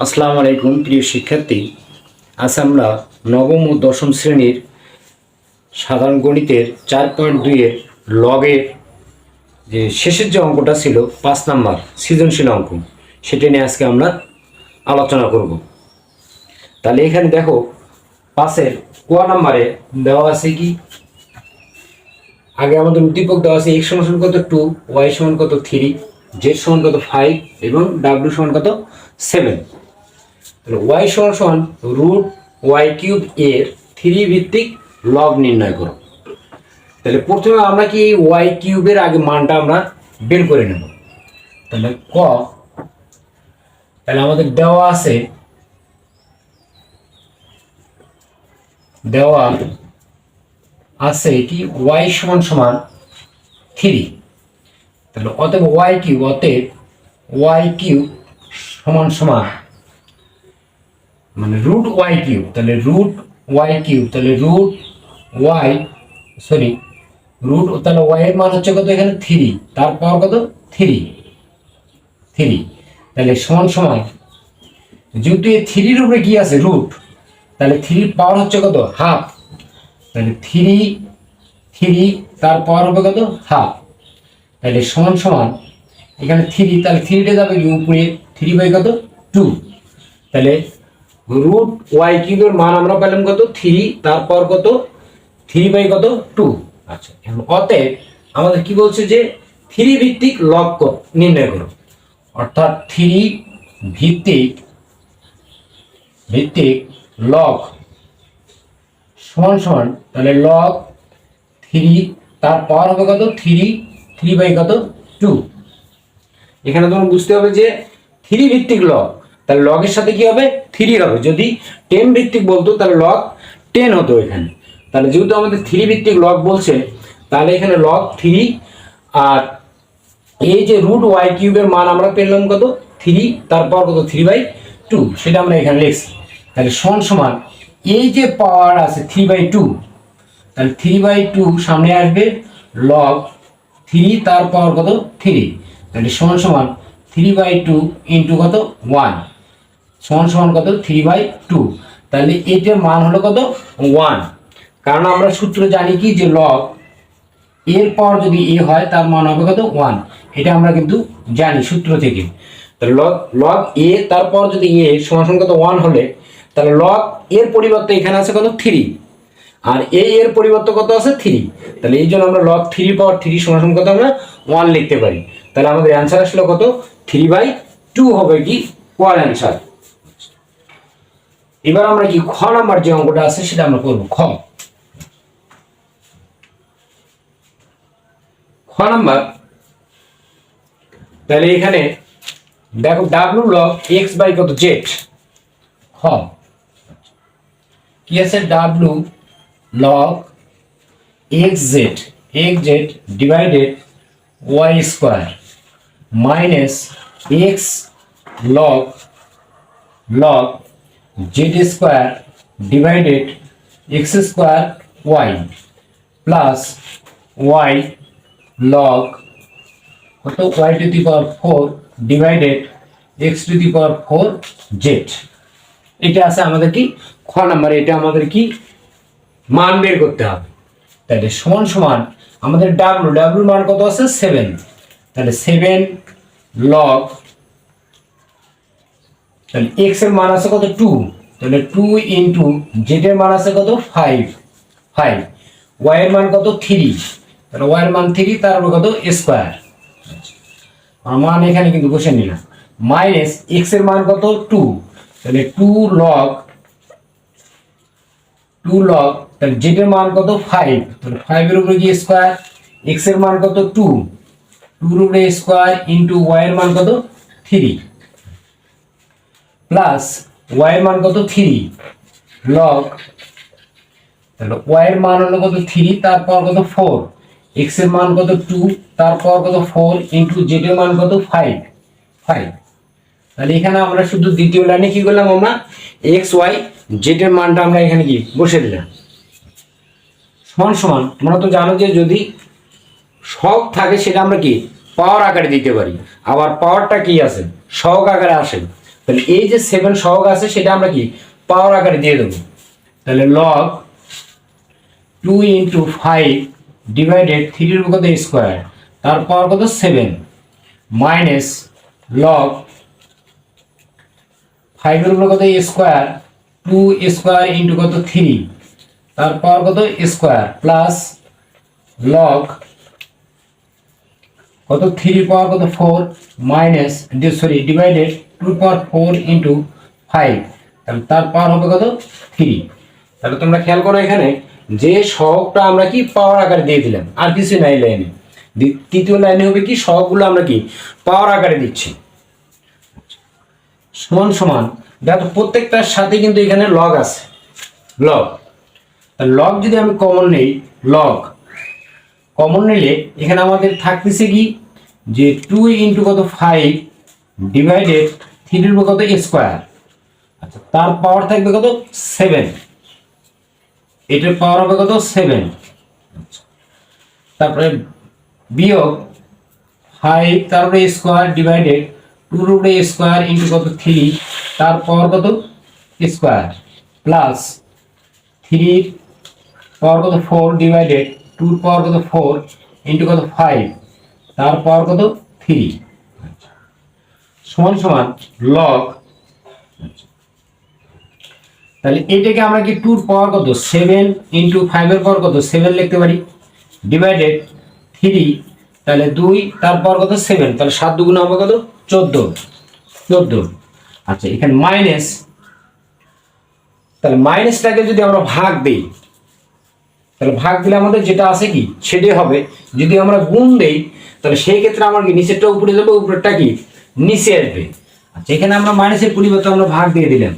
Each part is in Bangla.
আসসালামু আলাইকুম, প্রিয় শিক্ষার্থী। আজ আমরা নবম ও দশম শ্রেণির সাধারণ গণিতের চার পয়েন্ট দুইয়ের লগের যে শেষের যে অঙ্কটা ছিল, পাঁচ নাম্বার সৃজনশীল অঙ্ক, সেটা নিয়ে আজকে আমরা আলোচনা করব। তাহলে এখানে দেখো পাশের কোয়া নাম্বারে দেওয়া আছে কি? আগে আমাদের উদ্দীপক দেওয়া আছে এক্স সমান কত টু ওয়াই সমান কত থ্রি জেড সমান কত ফাইভ এবং ডাব্লিউ সমান কত সেভেন তাহলে ওয়াই সমান সমান রুট ওয়াই কিউব এর থ্রি ভিত্তিক লগ নির্ণয় করো। তাহলে প্রথমে আমরা কি ওয়াই কিউবের আগে মানটা আমরা বের করে নেব। তাহলে ক, তাহলে আমাদের দেওয়া আছে দেওয়া আছে কি ওয়াই সমান সমান থ্রি তাহলে অতএব ওয়াই কিউব অতএব ওয়াই কিউব সমান সমান মানে রুট ওয়াই কিউব তাহলে রুট ওয়াই কিউব তাহলে রুট ওয়াই সরি রুট তাহলে ওয়াই এর মান হচ্ছে কত এখানে? থ্রি তারপর কত? থ্রি থ্রি তাহলে সমান সমান, যেহেতু এই থ্রির উপরে কি আছে? রুট তাহলে থ্রির পাওয়ার হচ্ছে কত? হাফ তাহলে থ্রি থ্রি তার পাওয়ার হবে কত? হাফ তাহলে সমান সমান, এখানে থ্রি তাহলে থ্রিটা যাবে কি? উপরে থ্রি বাই কত? টু তাহলে রুট ওয়াই কিউবের মান আমরা পেলাম কত? থ্রি তারপর কত? থ্রি বাই কত? টু আচ্ছা অতএব আমাদের কি বলছে যে থ্রি ভিত্তিক লগ নির্ণয় করো। অর্থাৎ থ্রি ভিত্তিক ভিত্তিক লগ সমান সমান, তাহলে লগ থ্রি তার পাওয়ার হবে কত? থ্রি থ্রি বাই কত? টু এখানে তোমার বুঝতে হবে যে থ্রি ভিত্তিক লগ তাহলে লগের সাথে কি হবে? থ্রি হবে। যদি টেন ভিত্তিক বলতো, তাহলে লগ টেন হতো এখানে। তাহলে যেহেতু আমাদের থ্রি ভিত্তিক লগ বলছে, তাহলে এখানে লগ থ্রি আর এই যে রুট ওয়াই কিউবের মান আমরা পেলাম কত? থ্রি তারপর কত? থ্রি বাই টু সেটা আমরা এখানে লিখছি। তাহলে সমান সমান এই যে পাওয়ার আছে থ্রি বাই টু তাহলে থ্রি বাই টু সামনে আসবে লগ থ্রি তার পাওয়ার কত? থ্রি তাহলে সমান সমান থ্রি বাই টু ইন্টু কত? ওয়ান সমান সমান কত? থ্রি বাই টু তাহলে এটার মান হলো কত? ওয়ান কারণ আমরা সূত্র জানি কি যে লগ এর পর যদি এ হয়, তার মান হবে কত? ওয়ান এটা আমরা কিন্তু জানি সূত্র থেকে। লগ লগ এ, তারপর যদি এ সমান সমান কত? ওয়ান হলে, তাহলে লগ এর পরিবর্তে এখানে আছে কত? থ্রি আর এ এর পরিবর্তে কত আছে? থ্রি তাহলে এই জন্য আমরা লগ থ্রি পাওয়ার থ্রি সমান সমান কত আমরা? ওয়ান লিখতে পারি। তাহলে আমাদের অ্যান্সার আসলো কত? থ্রি বাই টু হবে কি? কোয়ার অ্যান্সার এবার আমরা কি খ নাম্বার যে অঙ্কটা আছে সেটা আমরা করব, খ। খ নাম্বার, তাহলে এখানে দেখো ডাব্লু লগ এক্স বাই কত জেড খ। কি আছে? W log X Z X Z divided Y square minus X log log Z square divided X square Y plus Y log কত? Y to the power four divided X to the power four Z এটা আছে আমাদের কি? খ নাম্বার, এটা আমাদের কি? মান বের করতে হবে। তাহলে সমান সমান আমাদের ডাব্লু ডাব্লু মান কত আছে? সেভেন তাহলে সেভেন লগ তাহলে এক্সের মান আছে কত টু তাহলে টু ইন্টু জেড এর মান আছে কত ফাইভ ফাইভ ওয়াই এর মান কত থ্রি তাহলে ওয়াই এর মান থ্রি তার উপর কত স্কোয়ার আর মান এখানে কিন্তু বসে নিলাম। মাইনাস এক্সের মান কত টু তাহলে টু লগ টু লগ তাহলে জেড এর মান কত ফাইভ তাহলে ফাইভের উপরে কি স্কোয়ার এক্সের মান কত টু টুর উপরে স্কোয়ার ইন্টু ওয়াই এর মান কত থ্রি প্লাস ওয়াই মান কত? থ্রি লগ তাহলে ওয়াই এর মান হলো কত? থ্রি তারপর কত? ফোর এক্সের মান কত? টু তারপর কত? ফোর ইন্টু জেড এর মান কত? ফাইভ ফাইভ তাহলে এখানে আমরা শুধু দ্বিতীয় লাইনে কি করলাম আমরা? এক্স ওয়াই জেড এর মানটা আমরা এখানে কি? বসে দিলাম। সমান সমান, তোমরা তো জানো যে যদি শখ থাকে সেটা আমরা কি? পাওয়ার আকারে দিতে পারি। আবার পাওয়ারটা কি আছে? সহগ আকারে আসে। তাহলে এই যে সেভেন সহগ আছে, সেটা আমরা কি? পাওয়ার আকারে দিয়ে দেবো। তাহলে log two into five divided থ্রির কত? স্কোয়ার তার পাওয়ার কত? সেভেন মাইনাস লগ ফাইভের উপর কত? স্কোয়ার টু স্কোয়ার ইন্টু কত? থ্রি তার পাওয়ার কত? স্কোয়ার প্লাস লগ কত? থ্রি পাওয়ার কত? Four minus sorry divided two power four into five. তাহলে তার পাওয়ার হবে কত? থ্রি। তাহলে তোমরা খেয়াল করো এখানে, যে সহগটা আমরা কি পাওয়ার আকারে দিয়ে দিলাম, আর কিছু নাই লাইনে। তৃতীয় লাইনে হবে কি, সহগগুলো আমরা কি, পাওয়ার আকারে দিচ্ছি। সমান সমান, দেখো প্রত্যেকটার সাথে কিন্তু এখানে লগ আছে। লগ লগ যদি আমি কমন নেই লগ কমন নিলে এখানে আমাদের থাকতেছে কি, যে টু ইন্টু কত? ফাইভ ডিভাইডেড থ্রির উপর কত? স্কোয়ার আচ্ছা তার পাওয়ার থাকবে কত? সেভেন এটার পাওয়ার হবে কত? সেভেন তারপরে বিয়োগ ফাইভ তারপরে স্কোয়ার ডিভাইডেড টুর উপরে স্কোয়ার ইন্টু কত? থ্রি তার পাওয়ার কত? স্কোয়ার প্লাস থ্রির পাওয়ার কত? ফোর ডিভাইডেড টুর পাওয়ার কত? ফোর ইন্টু কত? ফাইভ তার পাওয়ার কত? থ্রি সমান সমান লগ তাহলে এটাকে আমরা কি টুর পাওয়ার কত? সেভেন ইন্টু ফাইভের পাওয়ার কত? সেভেন লিখতে পারি। ডিভাইডেড থ্রি তাহলে দুই, তার পাওয়ার কত? সেভেন তাহলে সাত দুগুণ হবে কত? চোদ্দ। চোদ্দ। আচ্ছা এখানে মাইনাস তাহলে মাইনাসটাকে যদি আমরা ভাগ দিই, তাহলে ভাগ দিলে আমাদের যেটা আছে কি? সেটাই হবে। যদি আমরা গুণ দেই, তাহলে সেই ক্ষেত্রে আমার কি নিচেরটা উপরে যাবে? উপরেরটা কি? নিচে আসবে। আচ্ছা এখানে আমরা মাইনাসের পরিবর্তে আমরা ভাগ দিয়ে দিলাম।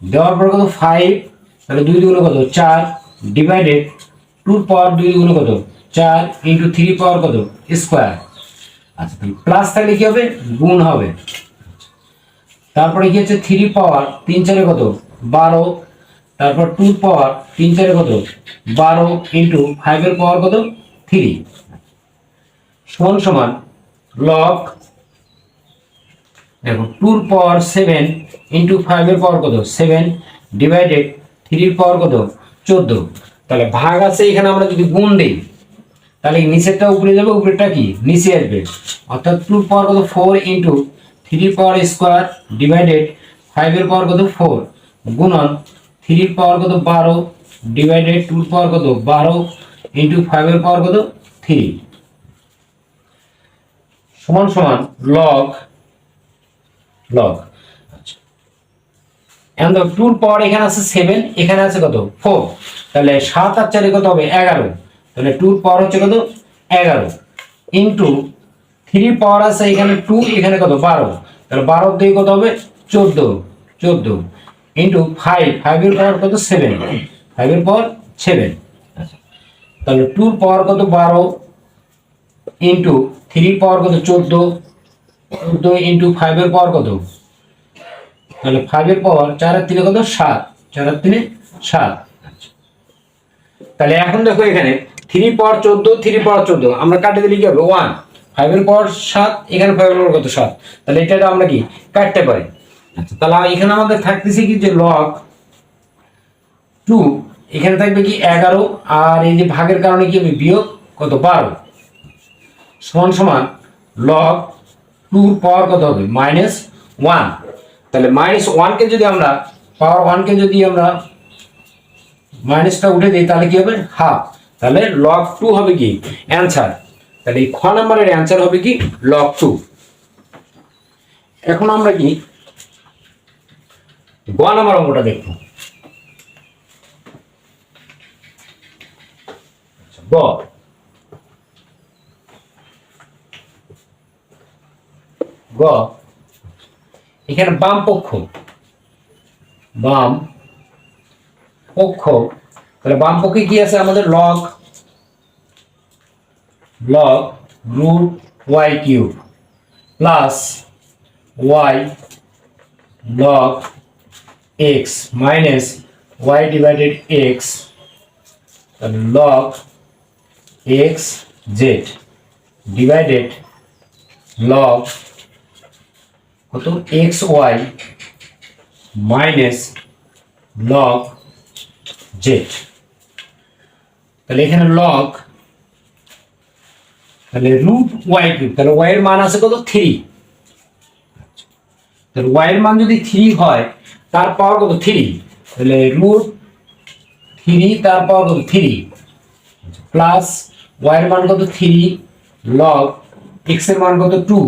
দেওয়ার পর কত? ফাইভ তাহলে দুই দুগুণ কত? চার ডিভাইডেড টুর পাওয়ার দুই দুগুণ কত? চার ইন্টু থ্রি পাওয়ার কত? স্কোয়ার আচ্ছা তাহলে প্লাস থাকলে কি হবে? গুণ হবে। তারপরে কি হচ্ছে? থ্রি পাওয়ার তিন চারে কত? বারো। তারপর টু পাওয়ার তিন চারে কত? বারো ইন্টু ফাইভের পাওয়ার কত? থ্রি সমান সমান লগ দেখো টুর পাওয়ার সেভেন ইন্টু ফাইভের পাওয়ার কত? সেভেন ডিভাইডেড থ্রির পাওয়ার কত? চোদ্দ। তাহলে ভাগ আছে এখানে আমরা যদি গুণ দিই, তাহলে নিচেরটা উপরে যাবে, উপরেরটা কি? নিচে আসবে। অর্থাৎ টুর পাওয়ার কত? Four into three power square divided ফাইভের পাওয়ার কত? ফোর গুণন থ্রির পাওয়ার কত? বারো। ডিভাইডেড টুর পাওয়ার কত? বারো ইন্টু ফাইভের পাওয়ার কত? থ্রি সমান সমান লগ লগ আচ্ছা। এখন তো টুর পাওয়ার এখানে আছে সেভেন এখানে আছে কত? ফোর তাহলে সাত আর চারে কত হবে? এগারো। তাহলে টুর পাওয়ার হচ্ছে কত? এগারো। ইন্টু থ্রি পাওয়ার আছে এখানে টু এখানে কত? বারো। তাহলে বারো দিয়ে কত হবে? চোদ্দ। চোদ্দ। ইন্টু ফাইভ ফাইভের পাওয়ার কত? সেভেন ফাইভের পাওয়ার সেভেন তাহলে টুর পাওয়ার কত? বারো। ইন্টু থ্রি পাওয়ার কত? চোদ্দ। চোদ্দ ইন্টু ফাইভের পাওয়ার কত? তাহলে ফাইভের পাওয়ার চারের তিনে কত? সাত। চারের তিনে সাত। তাহলে এখন দেখো এখানে থ্রি পাওয়ার চোদ্দ থ্রি পাওয়ার চোদ্দ। আমরা কাটে দিলে কি হবে? ওয়ান ফাইভের পাওয়ার সাত, এখানে ফাইভের পাওয়ার কত? সাত। তাহলে এটা আমরা কি কাটতে পারি। আচ্ছা তাহলে এখানে আমাদের থাকতেছে কি যে লগ টু এখানে থাকবে কি এগারো, আর এই যে ভাগের কারণে কি হবে? বিয়োগ কত? বারো। সমান সমান লগ টু পাওয়ার কত হবে? মাইনাস ওয়ান তাহলে মাইনাস ওয়ানকে যদি আমরা পাওয়ার ওয়ানকে যদি আমরা মাইনাসটা উঠে দিই তাহলে কি হবে? হাফ তাহলে লগ টু হবে কি? অ্যান্সার তাহলে এই খ নাম্বারের অ্যান্সার হবে কি? লগ টু এখন আমরা কি? গ নাম্বার অঙ্কটা দেখব। আচ্ছা, গ। গ, এখানে বাম পক্ষ। বাম পক্ষ। তাহলে বাম পক্ষে কি আছে আমাদের? Log log root Y cube plus Y log X minus Y divided X log X Z divided log কত? X Y minus log Z তাহলে এখানে লগ তাহলে রুট ওয়াই কিউব তাহলে ওয়াই এর মান আছে কত? থ্রি তাহলে ওয়াই এর মান যদি থ্রি হয়, তার পাওয়ার কত? থ্রি তাহলে রুট থ্রি তার পাওয়ার কত? থ্রি প্লাস ওয়াই এর মান কত? থ্রি লগ এক্সের মান কত? টু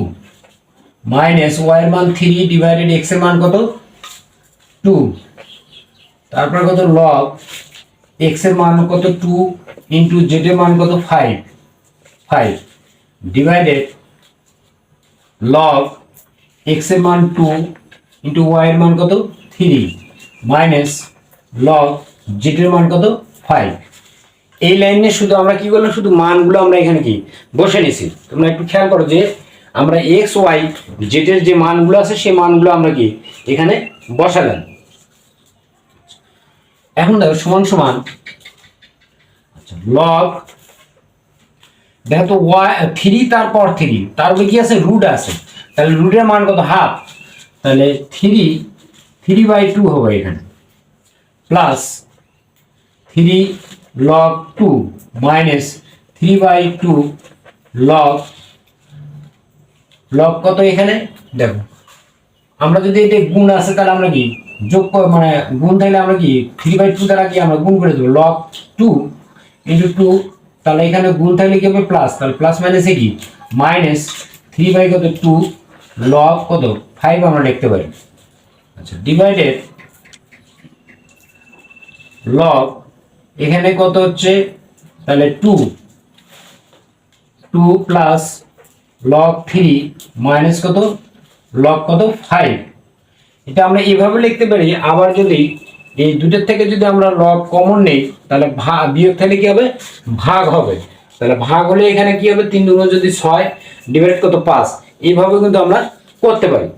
মাইনাস ওয়াই মান থ্রি ডিভাইডেড এক্সের মান কত? টু তারপর কত? লগ এক্সের মান কত? টু ইন্টু জেড এর মান কত? ফাইভ ফাইভ ডিভাইডেড লগ এক্সের মান টু ইন্টু ওয়াই মান কত? থ্রি মাইনাস লগ জেড এর মান কত? ফাইভ এই লাইনে শুধু আমরা কি করলাম? শুধু মানগুলো আমরা এখানে কি? বসে নিছি তোমরা একটু খেয়াল করো যে আমরা এক্স ওয়াই জেডের যে মানগুলো আছে, সেই মানগুলো আমরা কি এখানে বসালাম। এখন দেখো সমান সমান আচ্ছা লগ দেখো তো ওয়াই থ্রি তারপর থ্রি তার উপরে কি আছে? রুট আছে। তাহলে রুটের মান কত? হাফ তাহলে থ্রি থ্রি বাই টু হবে এখানে। Plus three log two minus three by two log log কত এখানে? দেখো। আমরা যদি এটা গুণ আছে, তাহলে আমরা কি যোগ মানে গুণ থাকলে আমরা কি থ্রি বাই টু দ্বারা কি আমরা গুণ করে দেবো? লগ টু ইন্টু টু তাহলে এখানে গুণ থাকলে কি হবে? প্লাস তাহলে প্লাস মাইনাসে কি? মাইনাস থ্রি বাই কত? টু লগ কত? ফাইভ আমরা লিখতে পারি। আচ্ছা ডিভাইডেড লগ এখানে কত হচ্ছে? তাহলে two two plus log three minus কত? লগ কত? ফাইভ এটা আমরা এইভাবে লিখতে পারি, আবার যদি এই দুটোর থেকে যদি আমরা লগ কমন নেই, তাহলে ভাগ বিয়োগ তাহলে কি হবে? ভাগ হবে। তাহলে ভাগ হলে এখানে কি হবে? তিন দুগুণ যদি ছয় ডিভাইড কত? পাঁচ। এইভাবে কিন্তু আমরা করতে পারি।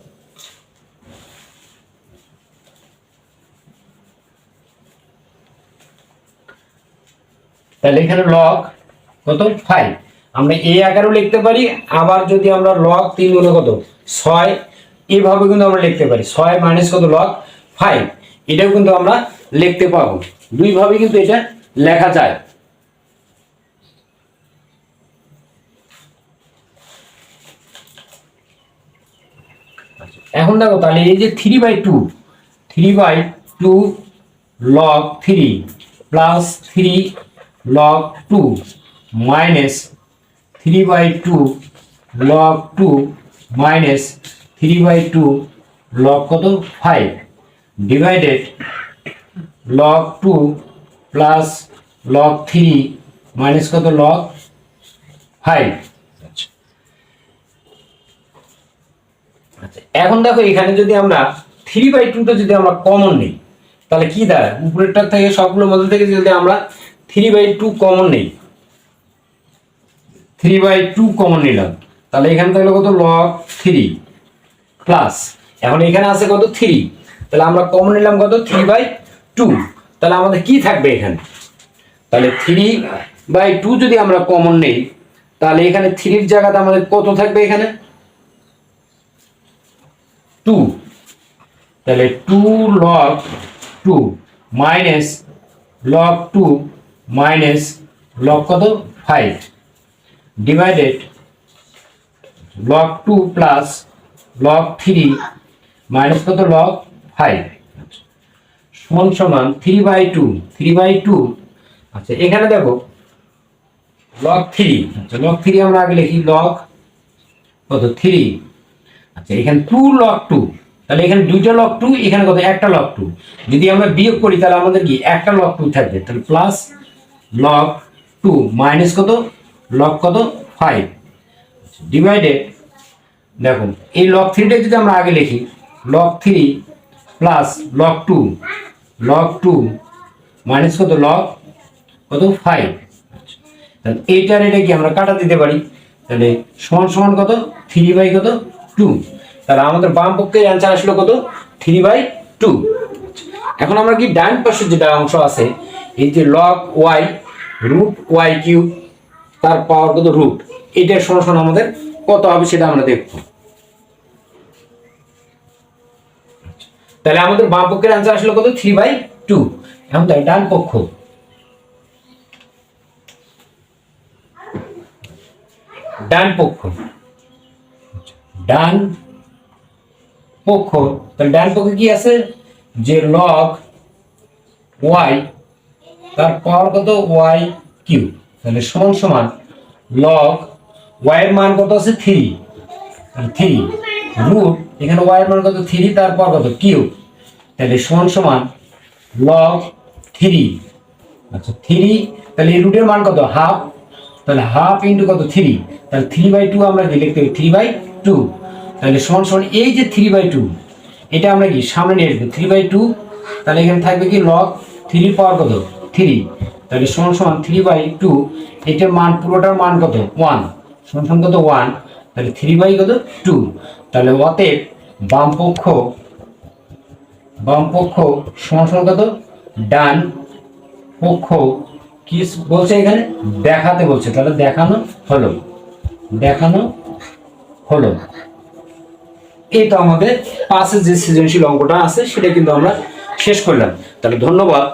তাহলে এখানে লগ কত? ফাইভ আমরা এই আকারেও লিখতে পারি, আবার যদি আমরা লক তিন গুণ কত? ছয়। এভাবে কিন্তু আমরা লিখতে পারি। ছয় মাইনাস কত? লক ফাইভ এটাও কিন্তু আমরা লিখতে পারব। দুইভাবে কিন্তু এটা লেখা যায়। এখন দেখো তাহলে এই যে three by two three by two log three plus three log two minus three by two log two minus three by two log কত? Five divided log two plus log three minus কত? লগ ফাইভ আচ্ছা এখন দেখো এখানে যদি আমরা থ্রি বাই টুটা যদি আমরা কমন নিই, তাহলে কি দাঁড়ায়? উপরেরটা থেকে সবগুলোর মধ্যে থেকে যদি আমরা থ্রি বাই টু কমন নিই থ্রি বাই টু কমন নিলাম। তাহলে এখানে থাকলে কত? লগ থ্রি প্লাস এখন এখানে আছে কত? থ্রি তাহলে আমরা কমন নিলাম কত? থ্রি বাই টু তাহলে আমাদের কি থাকবে এখানে? তাহলে থ্রি বাই টু যদি আমরা কমন নেই, তাহলে এখানে থ্রির জায়গাতে আমাদের কত থাকবে এখানে? টু তাহলে two log two minus log two minus log কত? Five divided log two plus log three minus কত লগ ফাইভ সমান সমান three by two three by two আচ্ছা এখানে দেখো লগ থ্রি আচ্ছা লগ থ্রি আমরা আগে লিখি লগ কত থ্রি আচ্ছা এখানে টু লগ টু তাহলে এখানে দুইটা লগ টু এখানে কত একটা লগ টু যদি আমরা বিয়োগ করি, তাহলে আমাদের কি একটা লগ টু থাকবে। তাহলে প্লাস লগ টু মাইনাস কত? লগ কত? ফাইভ ডিভাইডেড দেখুন, এই লগ থ্রিটা যদি আমরা আগে লিখি log three plus log two log two minus কত? লগ কত? ফাইভ তাহলে এইটার এটা কি আমরা কাটা দিতে পারি? তাহলে সমান সমান কত? থ্রি বাই কত? টু তাহলে আমাদের বাম পক্ষের অ্যান্সার আসলো কত? থ্রি বাই টু এখন আমরা কি ডান পাশের যেটা অংশ আছে, এই যে log y root y cube তার পাওয়ার কত রুট? এটার সমান আমাদের কত হবে সেটা আমরা দেখব। তাহলে আমাদের বাম পক্ষের অ্যান্সার আসলো কত? থ্রি বাই টু এখন তাই ডান পক্ষ। ডান পক্ষ। ডান পক্ষ। তাহলে ডান পক্ষে কি আছে? যে লগ ওয়াই তার পাওয়ার কত? ওয়াই কিউ তাহলে সমান সমান লগ ওয়াই এর মান কত আছে থ্রি থ্রি রুট এখানে ওয়াই এর মান কত থ্রি তার পাওয়ার কত কিউ তাহলে সমান সমান লগ থ্রি আচ্ছা থ্রি তাহলে এই রুটের মান কত? হাফ তাহলে হাফ ইন্টু কত? থ্রি তাহলে থ্রি বাই টু আমরা কি লিখতে থ্রি বাই টু তাহলে সমান সমান এই যে থ্রি বাই টু এটা আমরা কি সামনে নিয়ে আসব? থ্রি বাই টু তাহলে এখানে থাকবে কি লগ থ্রি পাওয়ার কত? থ্রি তাহলে সমান সমান থ্রি বাই টু এটার মান পুরোটার মান কত? ওয়ান সমান সমান কত? ওয়ান তাহলে থ্রি বাই কত? টু তাহলে অতএব বাম পক্ষ বাম পক্ষ সমান সমান কত? ডান পক্ষ কি বলছে এখানে? দেখাতে বলছে। তাহলে দেখানো হলো। দেখানো হলো। এই তো আমাদের পাশে যে সৃজনশীল অঙ্কটা আছে, সেটা কিন্তু আমরা শেষ করলাম। তাহলে ধন্যবাদ।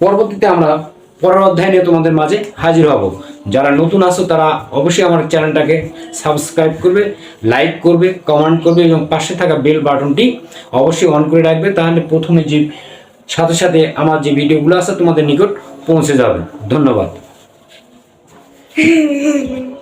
পরবর্তীতে আমরা পরের অধ্যায় নিয়ে তোমাদের মাঝে হাজির হব। যারা নতুন আসো তারা অবশ্যই আমার চ্যানেলটাকে সাবস্ক্রাইব করবে, লাইক করবে, কমেন্ট করবে এবং পাশে থাকা বেল বাটনটি অবশ্যই অন করে রাখবে, তাহলে প্রথমে যে সাথে সাথে আমার যে ভিডিওগুলো আছে তোমাদের নিকট পৌঁছে যাবে। ধন্যবাদ।